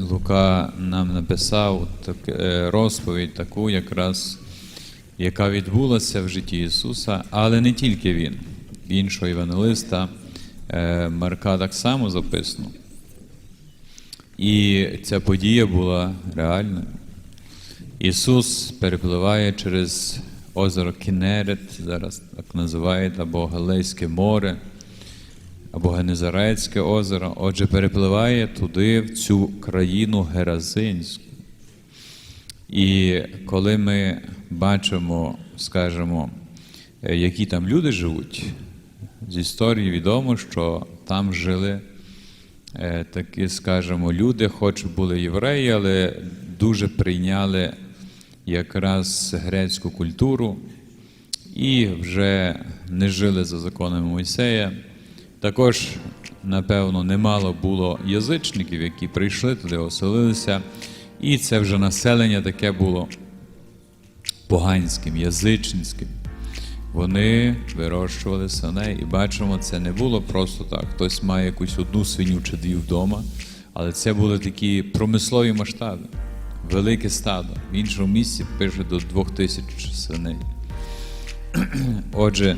Лука нам написав так, е, розповідь таку, якраз, яка відбулася в житті Ісуса, але не тільки Він. Іншого євангелиста е, Марка так само записано. І ця подія була реальною. Ісус перепливає через озеро Кінерет, зараз так називають, або Галейське море, або Генезарецьке озеро. Отже, перепливає туди, в цю країну Геразинську. І коли ми бачимо, скажімо, е, які там люди живуть, з історії відомо, що там жили е, такі, скажімо, люди, хоч були євреї, але дуже прийняли якраз грецьку культуру і вже не жили за законами Мойсея. Також, напевно, немало було язичників, які прийшли туди, оселилися, і це вже населення таке було поганським, язичницьким. Вони вирощували свиней, і бачимо, це не було просто так. Хтось має якусь одну свиню чи дві вдома, але це були такі промислові масштаби, велике стадо. В іншому місці пише до двох тисяч свиней. Отже,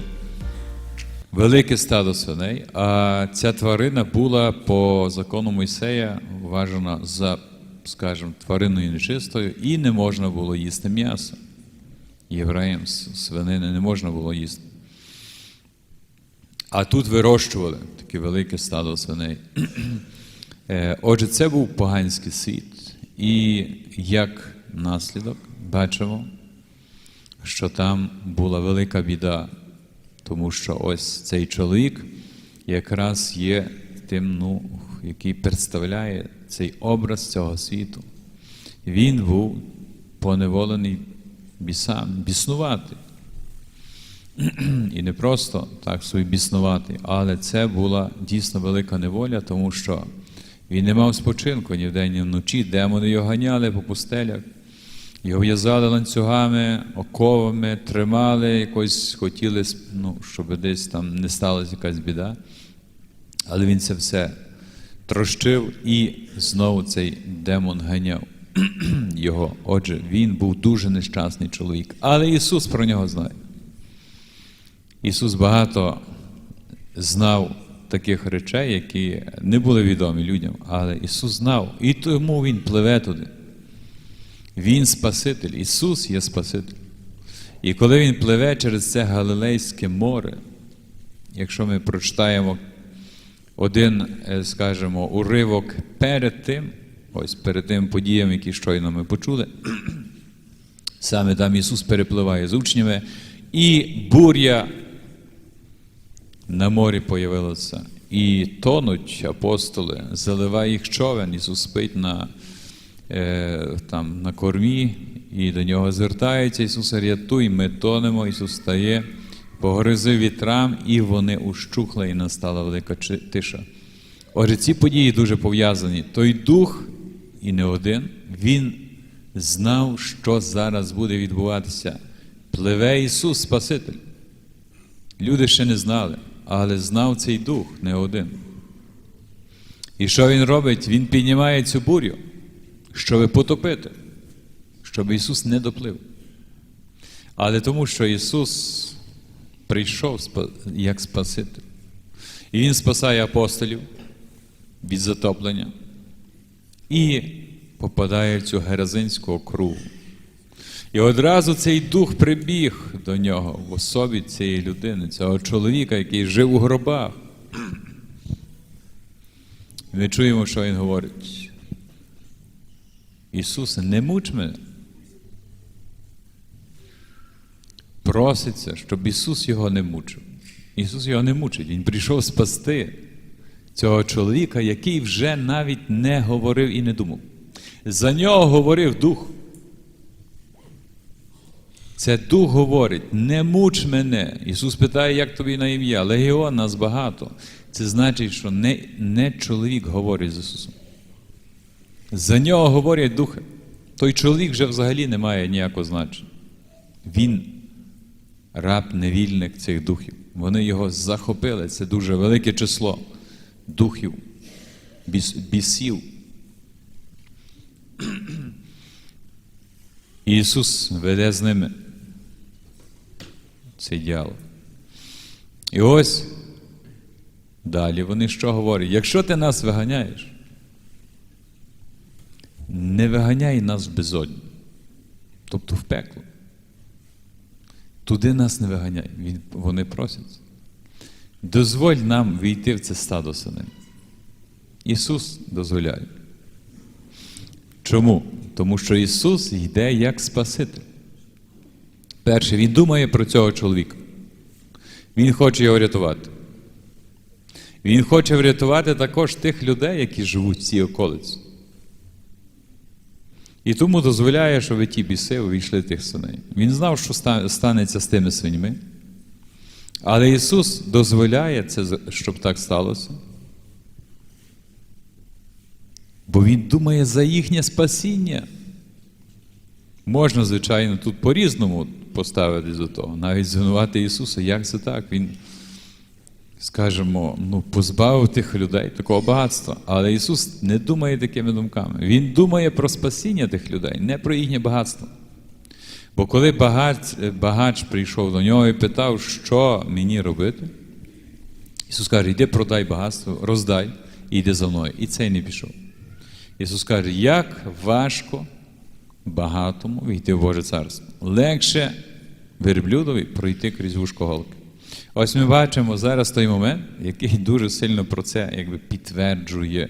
велике стадо свиней, а ця тварина була по закону Мойсея вважена за, скажімо, твариною нечистою, і не можна було їсти м'ясо. Євреям свинини не можна було їсти. А тут вирощували таке велике стадо свиней. Е, Отже, це був поганський світ. І як наслідок бачимо, що там була велика біда, тому що ось цей чоловік якраз є тим, ну, який представляє цей образ цього світу. Він був поневолений бісам, біснувати. І не просто так собі біснувати, але це була дійсно велика неволя, тому що він не мав спочинку ні вдень, ні вночі, демони його ганяли по пустелях, його в'язали ланцюгами, оковами, тримали, якось хотіли, ну, щоб десь там не сталася якась біда. Але він це все трощив і знову цей демон ганяв його. Отже, він був дуже нещасний чоловік. Але Ісус про нього знає. Ісус багато знав таких речей, які не були відомі людям, але Ісус знав, і тому Він пливе туди. Він Спаситель, Ісус є Спаситель. І коли Він пливе через це Галилейське море, якщо ми прочитаємо один, е, скажімо, уривок перед тим, ось перед тим подіям, які щойно ми почули, саме там Ісус перепливає з учнями, і буря на морі появилася. І тонуть апостоли, заливає їх човен, Ісус спить на, там, на кормі, і до нього звертається Ісус, рятуй, ми тонемо, Ісус стає, погрозив вітрам, і вони ущухли, і настала велика тиша. Отже, ці події дуже пов'язані. Той дух, і не один, він знав, що зараз буде відбуватися. Пливе Ісус Спаситель. Люди ще не знали, але знав цей дух не один. І що він робить? Він піднімає цю бурю, щоб потопити, щоб Ісус не доплив. Але тому, що Ісус прийшов як Спаситель. І Він спасає апостолів від затоплення і попадає в цю геразинську округу. І одразу цей дух прибіг до нього в особі цієї людини, цього чоловіка, який жив у гробах. Ми чуємо, що він говорить. Ісусе, не муч мене. Проситься, щоб Ісус його не мучив. Ісус його не мучить. Він прийшов спасти цього чоловіка, який вже навіть не говорив і не думав. За нього говорив дух. Це дух говорить, не муч мене. Ісус питає, як тобі на ім'я. Легіон нас багато. Це значить, що не, не чоловік говорить з Ісусом. За нього говорять духи. Той чоловік вже взагалі не має ніякого значення. Він раб невільник цих духів. Вони його захопили. Це дуже велике число духів, біс, бісів. Ісус веде з ними цей діалог. І ось далі вони що говорять? Якщо ти нас виганяєш, не виганяй нас в безодню, тобто в пекло. Туди нас не виганяй. Вони просять. Дозволь нам війти в це стадо сини. Ісус дозволяє. Чому? Тому що Ісус йде як Спаситель. Перше, Він думає про цього чоловіка. Він хоче його рятувати. Він хоче врятувати також тих людей, які живуть в цій околиці. І тому дозволяє, щоб ті біси увійшли тих синей. Він знав, що станеться з тими свиньми. Але Ісус дозволяє це, щоб так сталося. Бо Він думає за їхнє спасіння. Можна, звичайно, тут по-різному поставитись до того. Навіть звинувати Ісуса, як це так? Він, скажімо, ну, позбавив тих людей такого багатства. Але Ісус не думає такими думками. Він думає про спасіння тих людей, не про їхнє багатство. Бо коли багач, багач прийшов до нього і питав, що мені робити, Ісус каже, йди продай багатство, роздай і йди за мною. І цей не пішов. Ісус каже, як важко багатому війти в Боже царство. Легше верблюдові пройти крізь вушко голки. Ось ми бачимо зараз той момент, який дуже сильно про це якби підтверджує.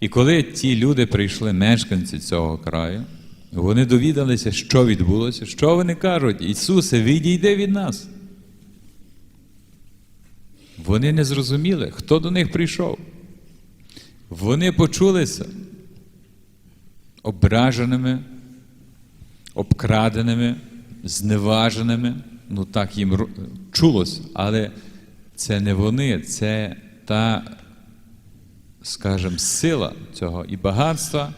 І коли ті люди прийшли, мешканці цього краю, вони довідалися, що відбулося, що вони кажуть, Ісусе, відійди від нас. Вони не зрозуміли, хто до них прийшов. Вони почулися ображеними, обкраденими, зневаженими. Ну так їм чулось, але це не вони, це та, скажімо, сила цього і багатства,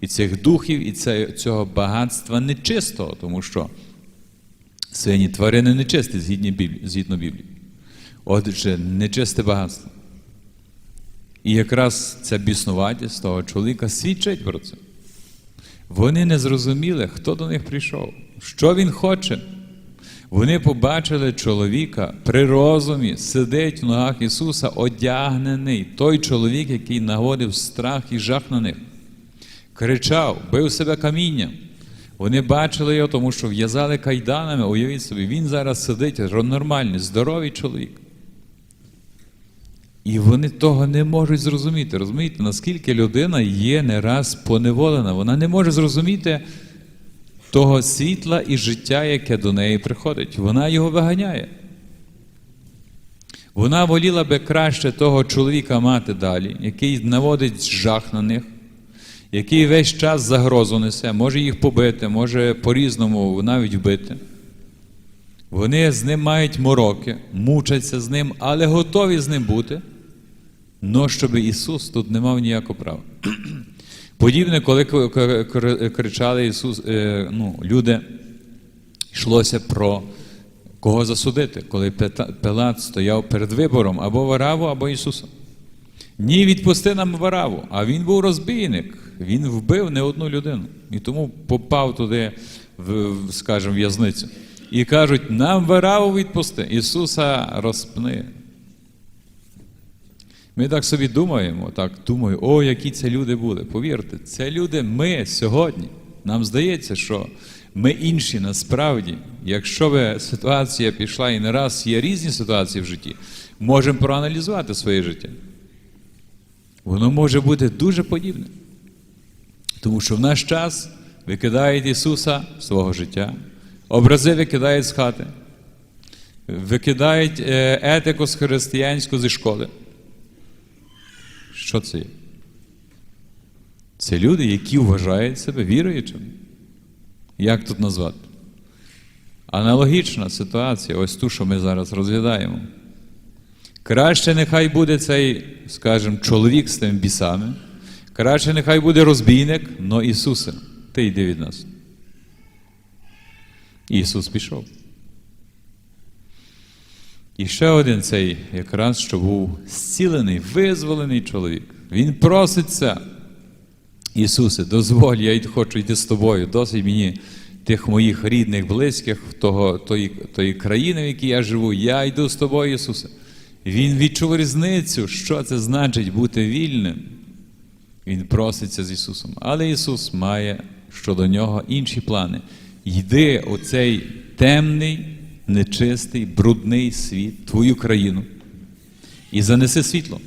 і цих духів, і цього багатства нечистого, тому що свині тварини нечисті. Згідно Біблії. Отже, нечисте багатство. І якраз ця біснуватість того чоловіка свідчить про це. Вони не зрозуміли, хто до них прийшов, що він хоче. Вони побачили чоловіка при розумі, сидить в ногах Ісуса, одягнений, той чоловік, який наводив страх і жах на них. Кричав, бив себе камінням. Вони бачили його, тому що в'язали кайданами, уявіть собі, він зараз сидить, нормальний, здоровий чоловік. І вони того не можуть зрозуміти. Розумієте, наскільки людина є не раз поневолена, вона не може зрозуміти того світла і життя, яке до неї приходить. Вона його виганяє. Вона воліла би краще того чоловіка мати далі, який наводить жах на них, який весь час загрозу несе, може їх побити, може по-різному навіть вбити. Вони з ним мають мороки, мучаться з ним, але готові з ним бути. Но щоб Ісус тут не мав ніякого права. Подібне, коли кричали Ісус, е, ну, люди, йшлося про кого засудити, коли Пилат стояв перед вибором або Вараву, або Ісуса. Ні, відпусти нам Вараву, а він був розбійник, він вбив не одну людину. І тому попав туди, в, скажімо, в'язницю. І кажуть, нам Вараву відпусти, Ісуса розпни. Ми так собі думаємо, так думаю, о, які це люди були. Повірте, це люди ми сьогодні. Нам здається, що ми інші насправді, якщо би ситуація пішла і не раз є різні ситуації в житті, можемо проаналізувати своє життя. Воно може бути дуже подібне. Тому що в наш час викидають Ісуса свого життя, образи викидають з хати, викидають е, етику з християнську зі школи. Що це є? Це люди, які вважають себе віруючими. Як тут назвати? Аналогічна ситуація, ось ту, що ми зараз розглядаємо. Краще нехай буде цей, скажімо, чоловік з тими бісами. Краще нехай буде розбійник, но Ісусе, ти йди від нас. Ісус пішов. І ще один цей, якраз що був зцілений, визволений чоловік. Він проситься Ісусе, дозволь, я хочу йти з тобою. Досить мені тих моїх рідних, близьких, того, тої, тої країни, в якій я живу. Я йду з тобою, Ісусе. Він відчув різницю, що це значить бути вільним. Він проситься з Ісусом. Але Ісус має щодо нього інші плани. Йди у цей темний, нечистий, брудний світ, твою країну, і занеси світло.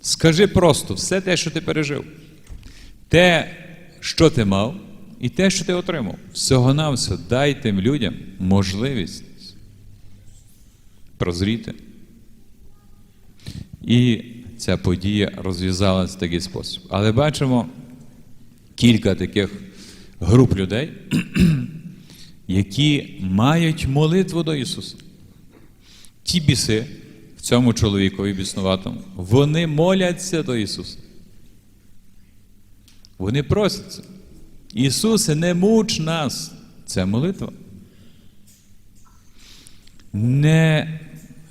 Скажи просто все те, що ти пережив. Те, що ти мав, і те, що ти отримав. Всього на все дай тим людям можливість прозріти. І ця подія розв'язалася в такий спосіб. Але бачимо кілька таких груп людей, які мають молитву до Ісуса. Ті біси в цьому чоловікові біснуватому, вони моляться до Ісуса. Вони просяться. Ісусе, не муч нас. Це молитва. Не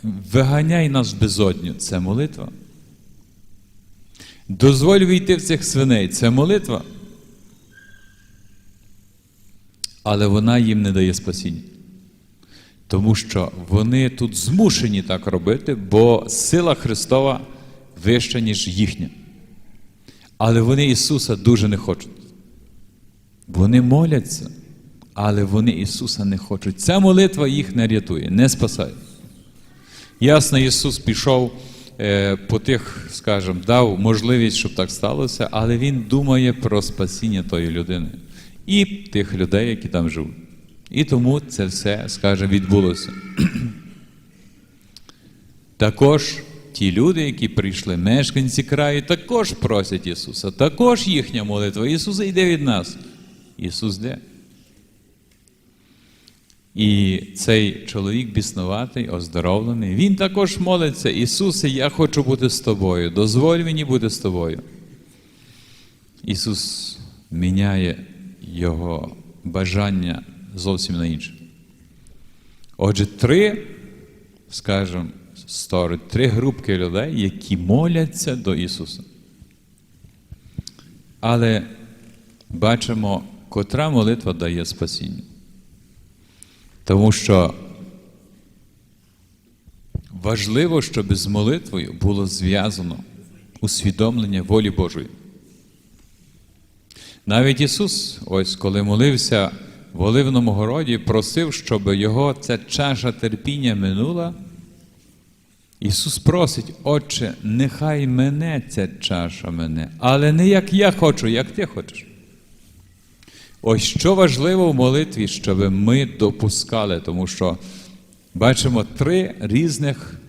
виганяй нас в безодню. Це молитва. Дозволь війти в цих свиней. Це молитва. Але вона їм не дає спасіння. Тому що вони тут змушені так робити, бо сила Христова вища, ніж їхня. Але вони Ісуса дуже не хочуть. Вони моляться, але вони Ісуса не хочуть. Ця молитва їх не рятує, не спасає. Ясно, Ісус пішов е, по тих, скажімо, дав можливість, щоб так сталося, але Він думає про спасіння тої людини і тих людей, які там живуть. І тому це все, скажімо, відбулося. Також ті люди, які прийшли, мешканці краю, також просять Ісуса, також їхня молитва. Ісус йде від нас. Ісус де? І цей чоловік біснуватий, оздоровлений, він також молиться, Ісусе, я хочу бути з тобою, дозволь мені бути з тобою. Ісус міняє його бажання зовсім на інше. Отже, три, скажімо, сторони, три групки людей, які моляться до Ісуса. Але бачимо, котра молитва дає спасіння. Тому що важливо, щоб з молитвою було зв'язано усвідомлення волі Божої. Навіть Ісус, ось коли молився в Оливному городі, просив, щоб його ця чаша терпіння минула. Ісус просить, Отче, нехай мене ця чаша мене, але не як я хочу, як ти хочеш. Ось що важливо в молитві, щоб ми допускали, тому що бачимо три різних,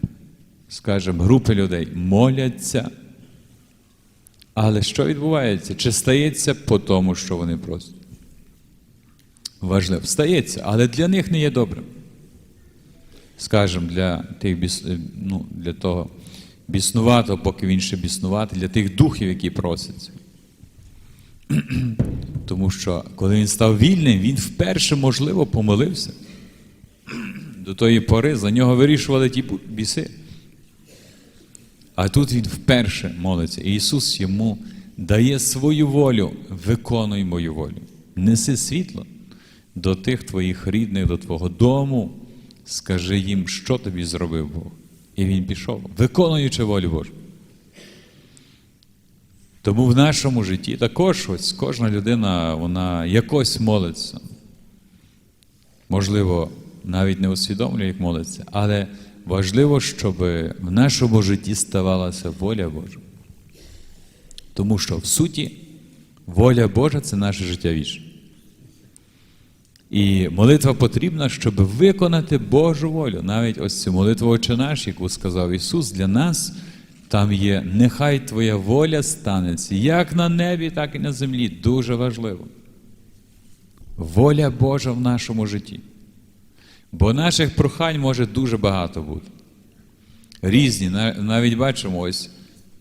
скажімо, групи людей моляться. Але що відбувається? Чи стається по тому, що вони просять? Важливо, стається, але для них не є добрим. Скажемо, для тих біс... ну, для того біснуватого, поки він ще біснуватий, для тих духів, які просяться. Тому що, коли він став вільним, він вперше, можливо, помилився. До тої пори за нього вирішували ті біси. А тут він вперше молиться. І Ісус йому дає свою волю, виконуй мою волю. Неси світло до тих твоїх рідних, до твого дому. Скажи їм, що тобі зробив Бог. І він пішов, виконуючи волю Божу. Тому в нашому житті також ось кожна людина вона якось молиться. Можливо, навіть не усвідомлює, як молиться, але важливо, щоб в нашому житті ставалася воля Божа. Тому що в суті воля Божа це наше життя вічне. І молитва потрібна, щоб виконати Божу волю. Навіть ось цю молитву Отче наш, яку сказав Ісус для нас, там є нехай Твоя воля станеться, як на небі, так і на землі. Дуже важливо. Воля Божа в нашому житті. Бо наших прохань може дуже багато бути. Різні, навіть бачимо, ось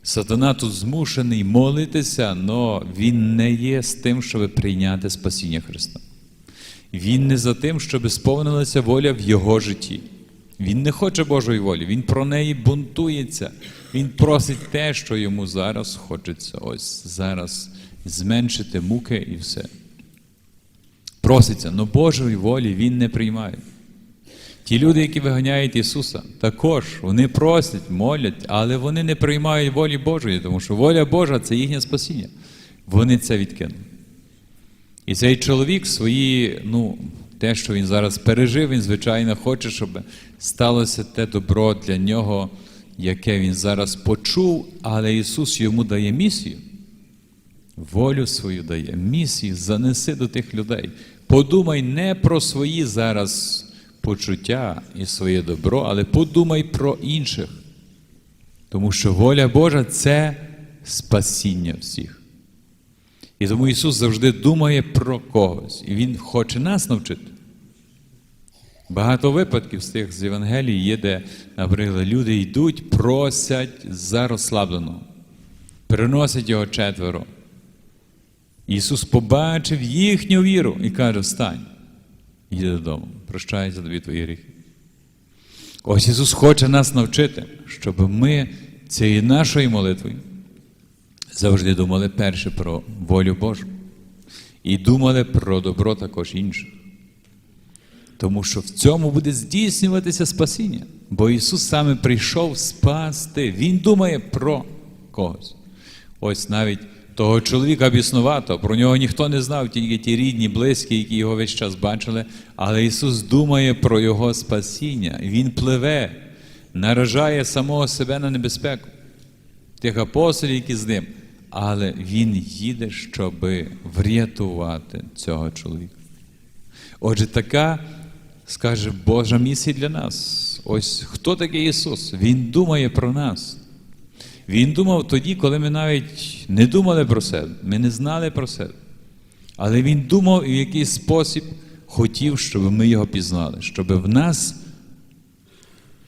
сатана тут змушений молитися, але він не є з тим, щоб прийняти спасіння Христа. Він не за тим, щоб сповнилася воля в його житті. Він не хоче Божої волі, він про неї бунтується. Він просить те, що йому зараз хочеться. Ось зараз зменшити муки і все. Проситься, але Божої волі Він не приймає. Ті люди, які виганяють Ісуса, також вони просять, молять, але вони не приймають волі Божої, тому що воля Божа це їхнє спасіння. Вони це відкинули. І цей чоловік свої, ну, те, що він зараз пережив, він, звичайно, хоче, щоб сталося те добро для нього, яке він зараз почув, але Ісус йому дає місію. Волю свою дає, місію занеси до тих людей. Подумай не про свої зараз почуття і своє добро, але подумай про інших. Тому що воля Божа це спасіння всіх. І тому Ісус завжди думає про когось, і Він хоче нас навчити. Багато випадків з тих з Євангелії є, де, наприклад, люди йдуть, просять за розслабленого, приносять його четверо. Ісус побачив їхню віру і каже: Встань, йди додому, прощаються тобі твої гріхи. Ось Ісус хоче нас навчити, щоб ми цією нашою молитвою завжди думали перше про волю Божу і думали про добро також інших. Тому що в цьому буде здійснюватися спасіння. Бо Ісус саме прийшов спасти. Він думає про когось. Ось навіть того чоловіка біснувато, про нього ніхто не знав, тільки ті рідні, близькі, які його весь час бачили. Але Ісус думає про Його спасіння. Він пливе, наражає самого себе на небезпеку, тих апостолів, які з ним. Але Він їде, щоб врятувати цього чоловіка. Отже, така, скаже, Божа місія для нас. Ось хто такий Ісус? Він думає про нас. Він думав тоді, коли ми навіть не думали про себе, ми не знали про себе. Але Він думав і в якийсь спосіб хотів, щоб ми його пізнали, щоб в нас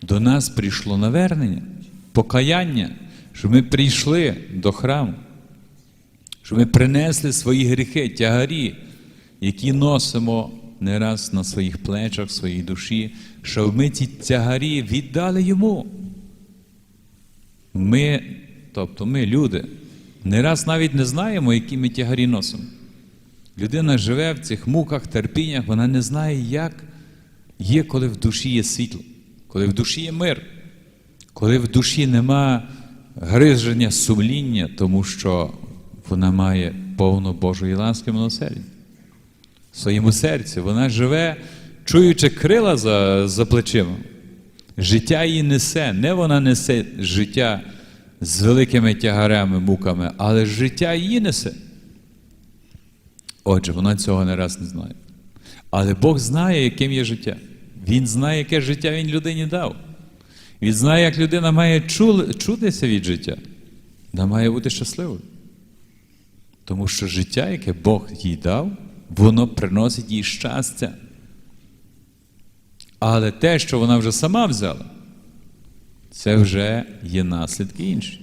до нас прийшло навернення, покаяння, щоб ми прийшли до храму, щоб ми принесли свої гріхи, тягарі, які носимо не раз на своїх плечах, своїй душі, щоб ми ці тягарі віддали йому. Ми, тобто ми, люди, не раз навіть не знаємо, які ми тягарі носимо. Людина живе в цих муках, терпіннях, вона не знає, як є, коли в душі є світло, коли в душі є мир, коли в душі нема гриження, сумління, тому що вона має повну Божої ласки милосердя. В своєму серці вона живе, чуючи крила за, за плечима. Життя її несе, не вона несе життя з великими тягарями, муками, але життя її несе. Отже, вона цього не раз не знає. Але Бог знає, яким є життя. Він знає, яке життя Він людині дав. Він знає, як людина має чутися від життя. Вона має бути щасливою. Тому що життя, яке Бог їй дав, воно приносить їй щастя. Але те, що вона вже сама взяла, це вже є наслідки інші.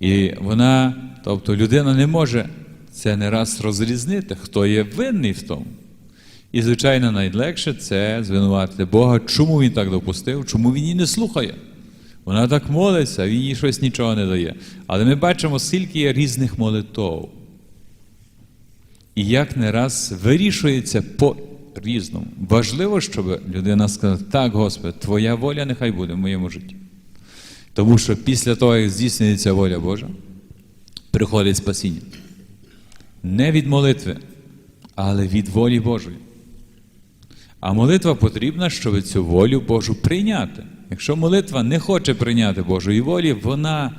І вона, тобто людина не може це не раз розрізнити, хто є винний в тому. І, звичайно, найлегше це звинуватити Бога, чому він так допустив, чому він її не слухає. Вона так молиться, він їй щось нічого не дає. Але ми бачимо, скільки є різних молитов. І як не раз вирішується по-різному. Важливо, щоб людина сказала, так, Господи, Твоя воля нехай буде в моєму житті. Тому що після того, як здійснюється воля Божа, приходить спасіння. Не від молитви, але від волі Божої. А молитва потрібна, щоб цю волю Божу прийняти. Якщо молитва не хоче прийняти Божої волі, вона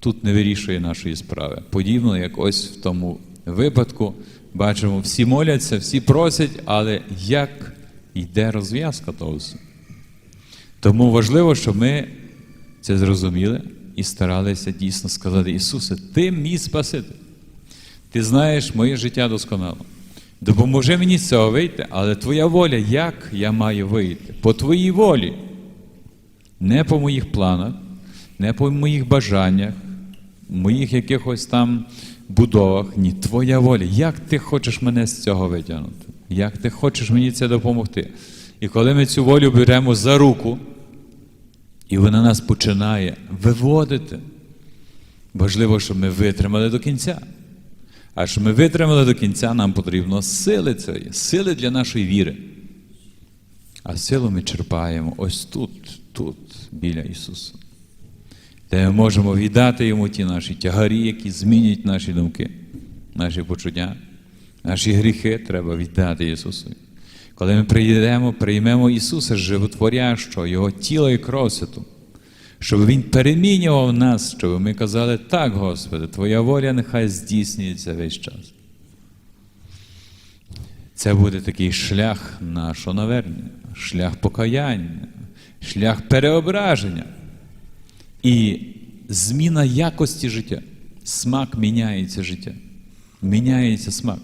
тут не вирішує нашої справи. Подібно, як ось в тому випадку бачимо, всі моляться, всі просять, але як йде розв'язка того всього? Тому важливо, щоб ми це зрозуміли і старалися дійсно сказати, Ісусе, Ти мій Спаситель. Ти знаєш моє життя досконало. Допоможи мені з цього вийти, але Твоя воля, як я маю вийти? По Твоїй волі. Не по моїх планах, не по моїх бажаннях, моїх якихось там будовах. Ні, Твоя воля. Як ти хочеш мене з цього витягнути? Як ти хочеш мені це допомогти? І коли ми цю волю беремо за руку, і вона нас починає виводити, Важливо, щоб ми витримали до кінця. А щоб ми витримали до кінця, нам потрібно сили цієї, сили для нашої віри. А силу ми черпаємо ось тут, тут, біля Ісуса. Де ми можемо віддати Йому ті наші тягарі, які змінюють наші думки, наші почуття, наші гріхи треба віддати Ісусу. Коли ми прийдемо, приймемо Ісуса животворящого, Його тіло і кров щоб Він перемінював нас, щоб ми казали, так, Господи, Твоя воля нехай здійснюється весь час. Це буде такий шлях нашого навернення, шлях покаяння, шлях переображення і зміна якості життя. Смак міняється життя. Міняється смак.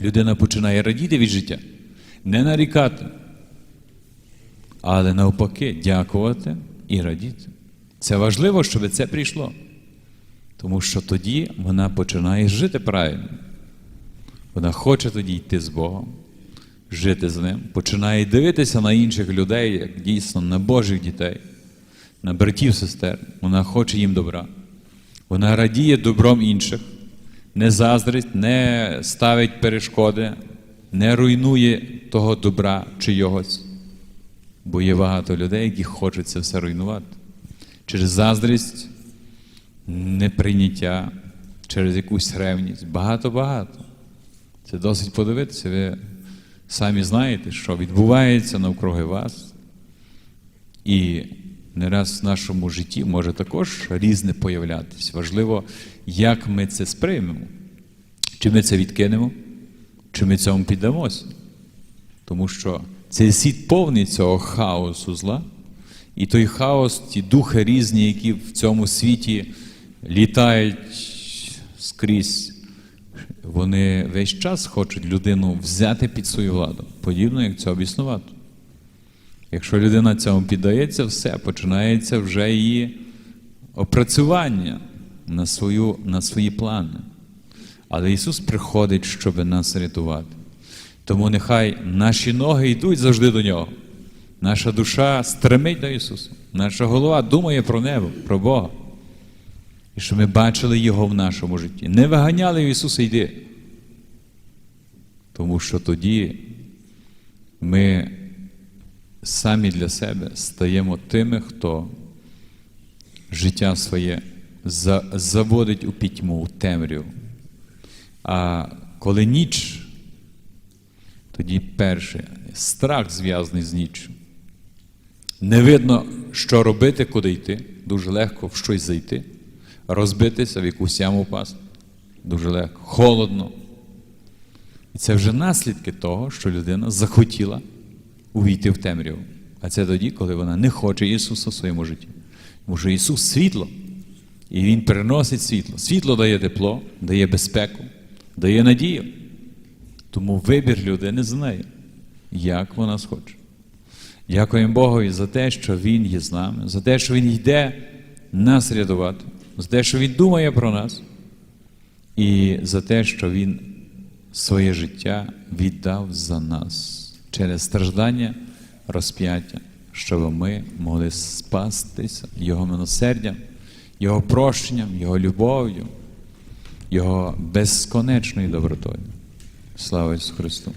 Людина починає радіти від життя, не нарікати, але навпаки, дякувати і радіти. Це важливо, щоб це прийшло. Тому що тоді вона починає жити правильно. Вона хоче тоді йти з Богом, жити з Ним, починає дивитися на інших людей, як дійсно на Божих дітей, на братів, сестер. Вона хоче їм добра. Вона радіє добром інших, не заздрить, не ставить перешкоди, не руйнує того добра чийогось. Бо є багато людей, які хочуть це все руйнувати. Через заздрість, неприйняття, через якусь ревність. Багато-багато. Це досить подивитися. Ви самі знаєте, що відбувається навкруги вас. І не раз в нашому житті може також різне появлятися. Важливо, як ми це сприймемо. Чи ми це відкинемо, чи ми цьому піддамося. Тому що цей світ повний цього хаосу зла, і той хаос, ті духи різні, які в цьому світі літають скрізь, вони весь час хочуть людину взяти під свою владу, подібно як цього існувати. Якщо людина цьому піддається, все, починається вже її опрацювання на, свою, на свої плани. Але Ісус приходить, щоб нас рятувати. Тому нехай наші ноги йдуть завжди до Нього. Наша душа стремить до Ісуса. Наша голова думає про небо, про Бога. І щоб ми бачили Його в нашому житті. Не виганяли Ісуса йди. Тому що тоді ми самі для себе стаємо тими, хто життя своє заводить у пітьму, у темряву. А коли ніч, тоді перше страх зв'язаний з ніччю. Не видно, що робити, куди йти. Дуже легко в щось зайти, розбитися, в якусь яму впасти. Дуже легко, холодно. І це вже наслідки того, що людина захотіла увійти в темряву. А це тоді, коли вона не хоче Ісуса в своєму житті. Тому що Ісус світло, і Він переносить світло. Світло дає тепло, дає безпеку, дає надію. Тому вибір людини знає, як вона схоче. Дякуємо Богові за те, що Він є з нами, за те, що Він йде нас рятувати, за те, що Він думає про нас, і за те, що Він своє життя віддав за нас через страждання, розп'яття, щоб ми могли спастися Його милосердям, Його прощенням, Його любов'ю, Його безконечною добротою. Слава Ісусу Христу!